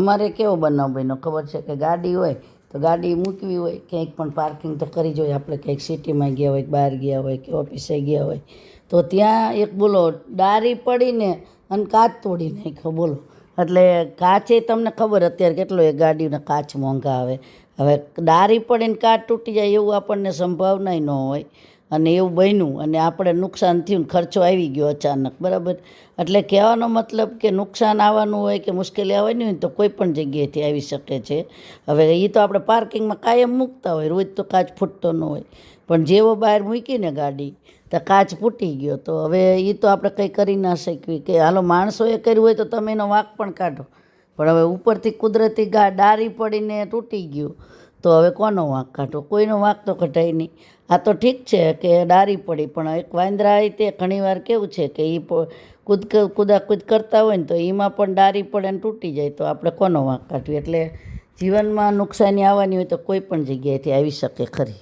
અમારે કેવો બનાવ બન્યો? ખબર છે કે ગાડી હોય તો ગાડી મૂકવી હોય, ક્યાંક પણ પાર્કિંગ તો કરી જોઈએ આપણે ક્યાંક સિટીમાં ગયા હોય, બહાર ગયા હોય કે ઓફિસે ગયા હોય, તો ત્યાં એક બોલો ડારી પડીને અને કાચ તોડી નાખ્યો. બોલો. એટલે કાચે તમને ખબર અત્યારે કેટલો એ ગાડીના કાચ મોંઘા આવે. હવે ડારી પડીને કાચ તૂટી જાય એવું આપણને સંભાવના ન હોય. અને એવું બન્યું અને આપણે નુકસાન થયું ખર્ચો આવી ગયો અચાનક, બરાબર? એટલે કહેવાનો મતલબ કે નુકસાન આવવાનું હોય કે મુશ્કેલી આવવાની હોય તો કોઈ પણ જગ્યાએથી આવી શકે છે. હવે એ તો આપણે પાર્કિંગમાં કાયમ મૂકતા હોય, રોજ તો કાચ ફૂટતો ન હોય. પણ જેવો બહાર મૂકીને ગાડી, તો કાચ ફૂટી ગયો. તો હવે એ તો આપણે કંઈ કરી ના શકીએ. કે હાલો માણસોએ કર્યું હોય તો તમે એનો વાંક પણ કાઢો. પણ હવે ઉપરથી કુદરતી ગા, ડારી પડીને તૂટી ગયું. તો હવે કોનો વાંક કાઢો કોઈનો વાંક તો કઢાય નહીં. આ તો ઠીક છે કે ડારી પડી, પણ એક વાંદરા તે ઘણીવાર કેવું છે કે એ કૂદ કૂદાકૂદ કરતા હોય ને તો એમાં પણ ડારી પડે ને તૂટી જાય. તો આપણે કોનો વાંક કાઢવી? એટલે જીવનમાં નુકસાની આવવાની હોય તો કોઈ પણ જગ્યાએથી આવી શકે ખરી.